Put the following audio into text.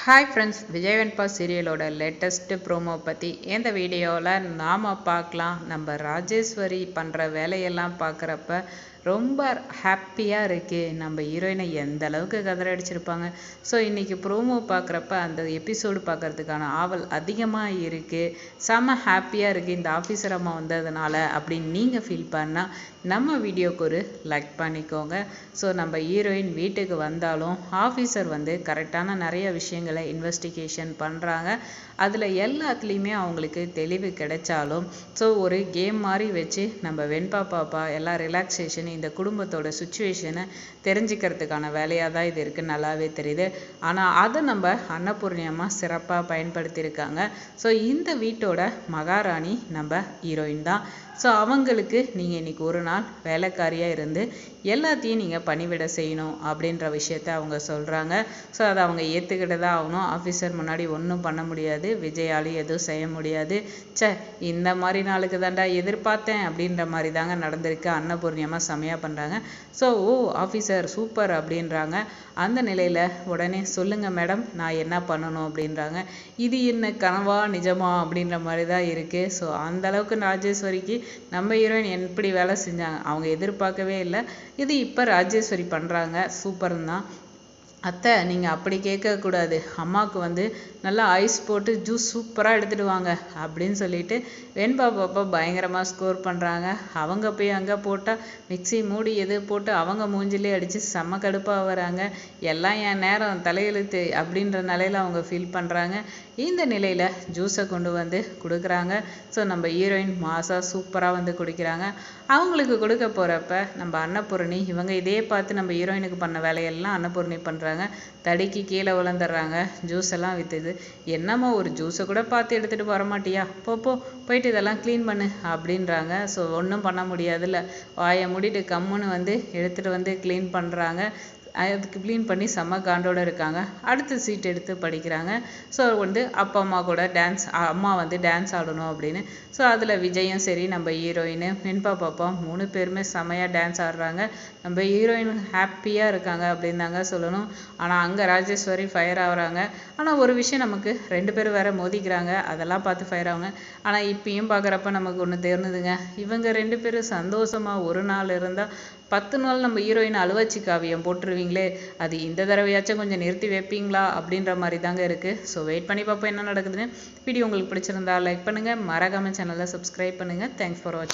Hi friends Vijayavenba சீரியலோட latest promo பற்றி இந்த வீடியோவில் நாம் பார்க்கலாம் நம்ம ராஜேஸ்வரி பண்ணுற வேலையெல்லாம் பார்க்குறப்ப ரொம்ப ஹாப்பியாக இருக்குது நம்ம ஹீரோயினை எந்த அளவுக்கு கதற அடிச்சிருப்பாங்க. ஸோ இன்றைக்கி ப்ரோமோ பார்க்குறப்ப அந்த எபிசோடு பார்க்குறதுக்கான ஆவல் அதிகமாக இருக்குது செம்ம ஹாப்பியாக இருக்குது இந்த ஆஃபீஸர் அம்மா வந்ததுனால அப்படின்னு நீங்கள் ஃபீல் பண்ணால் நம்ம வீடியோக்கு ஒரு லைக் பண்ணிக்கோங்க. ஸோ நம்ம ஹீரோயின் வீட்டுக்கு வந்தாலும் ஆஃபீஸர் வந்து கரெக்டான நிறைய விஷயங்களை இன்வெஸ்டிகேஷன் பண்ணுறாங்க அதில் எல்லாத்துலேயுமே அவங்களுக்கு தெளிவு கிடைச்சாலும் ஸோ ஒரு கேம் மாதிரி வச்சு நம்ம வெண்பா பாப்பா எல்லாம் ரிலாக்ஸேஷன் இந்த குடும்பத்தோட சுச்சுவேஷனை தெரிஞ்சுக்கிறதுக்கான வேலையாக தான் இது இருக்குது நல்லாவே தெரியுது. ஆனால் அதை நம்ம அன்னபூர்ணியமாக சிறப்பாக பயன்படுத்தியிருக்காங்க. ஸோ இந்த வீட்டோட மகாராணி நம்ம ஹீரோயின் தான். ஸோ அவங்களுக்கு நீங்கள் இன்றைக்கி ஒரு நாள் வேலைக்காரியாக இருந்து எல்லாத்தையும் நீங்கள் பணிவிட செய்யணும் அப்படின்ற விஷயத்த அவங்க சொல்கிறாங்க ஸோ அதை அவங்க ஏற்றுக்கிட்டு தான் ஆகணும். ஆஃபீஸர் முன்னாடி ஒன்றும் பண்ண முடியாது. விஜயாலையும் எதுவும் செய்ய முடியாது. சே இந்த மாதிரி நாளுக்கு தாண்டா எதிர்பார்த்தேன் அப்படின்ற மாதிரி தாங்க நடந்திருக்கு அன்னபூர்ணியமாக செம்மையாக பண்ணுறாங்க ஸோ ஓ ஆஃபீஸர் சூப்பர் அப்படின்றாங்க. அந்த நிலையில் உடனே சொல்லுங்கள் மேடம் நான் என்ன பண்ணணும் அப்படின்றாங்க. இது என்ன கனவா நிஜமா அப்படின்ற மாதிரி தான் இருக்குது ஸோ அந்தளவுக்கு ராஜேஸ்வரிக்கு நம்ம ஹீரோயின் எப்படி வேலை செஞ்சாங்க? அவங்க எதிர்பார்க்கவே இல்லை. இது இப்போ ராஜேஸ்வரி பண்ணுறாங்க சூப்பர் தான். அத்தை நீங்கள் அப்படி கேட்கக்கூடாது அம்மாவுக்கு வந்து நல்லா ஐஸ் போட்டு ஜூஸ் சூப்பராக எடுத்துகிட்டு வாங்க அப்படின்னு சொல்லிட்டு வெண்பா பாப்பா பயங்கரமாக ஸ்கோர் பண்ணுறாங்க அவங்க போய் அங்கே போட்டால் மிக்சி மூடி எது போட்டு அவங்க மூஞ்சிலே அடித்து செம்ம கடுப்பாக வராங்க. எல்லாம் என் நேரம் தலையெழுத்து அப்படின்ற நிலையில் அவங்க ஃபீல் பண்ணுறாங்க இந்த நிலையில் ஜூஸை கொண்டு வந்து கொடுக்குறாங்க. ஸோ நம்ம ஹீரோயின் மாசாக சூப்பராக வந்து குடிக்கிறாங்க. அவங்களுக்கு கொடுக்க போகிறப்ப நம்ம அன்னபூரணி இவங்க இதே பார்த்து நம்ம ஹீரோயினுக்கு பண்ண வேலையெல்லாம் அன்னபூரணி பண்ணுறாங்க தடிக்கு கீழே விழுந்துடுறாங்க. ஜூஸ் எல்லாம் விற்றுது என்னம்மா ஒரு ஜூஸை கூட பார்த்து எடுத்துகிட்டு வர மாட்டியா? போ போயிட்டு இதெல்லாம் க்ளீன் பண்ணு அப்படின்றாங்க. ஸோ ஒன்றும் பண்ண முடியாதுல்ல. வாயை மூடிட்டு கம்முன்னு வந்து எடுத்துகிட்டு வந்து க்ளீன் பண்ணுறாங்க அதுக்கு க்ளீன் பண்ணி செம்ம காண்டோடு இருக்காங்க. அடுத்த சீட் எடுத்து படிக்கிறாங்க. ஸோ வந்து அப்பா அம்மா கூட டான்ஸ் அம்மா வந்து டான்ஸ் ஆடணும் அப்படின்னு. ஸோ அதில் விஜயும் சரி நம்ம ஹீரோயின் மென்பா பாப்பா மூணு பேருமே செம்மையாக டான்ஸ் ஆடுறாங்க. நம்ம ஹீரோயின் ஹாப்பியாக இருக்காங்க அப்படின்னு தாங்க சொல்லணும். ஆனால் அங்கே ராஜேஸ்வரி ஃபயர் ஆகுறாங்க. ஆனால் ஒரு விஷயம் நமக்கு ரெண்டு பேரும் வேற மோதிக்கிறாங்க. அதெல்லாம் பார்த்து ஃபயர் ஆகுங்க. ஆனால் இப்பயும் பார்க்குறப்ப நமக்கு ஒன்று தெரிஞ்சுதுங்க. இவங்க ரெண்டு பேரும் சந்தோஷமாக ஒரு நாள் இருந்தால் பத்து நாள் நம்ம ஹீரோயின் அலுவச்சி காவியம் போட்டுருவீங்களே அது இந்த தடவையாச்சும் கொஞ்சம் நிறுத்தி வைப்பீங்களா அப்படின்ற மாதிரி தாங்க இருக்குது ஸோ வெயிட் பண்ணி பார்ப்போம் என்ன நடக்குதுன்னு. வீடியோ உங்களுக்கு பிடிச்சிருந்தா லைக் பண்ணுங்கள் மறக்காமல் சேனலை சப்ஸ்கிரைப் பண்ணுங்கள் தேங்க்ஸ் ஃபார் வாட்சிங்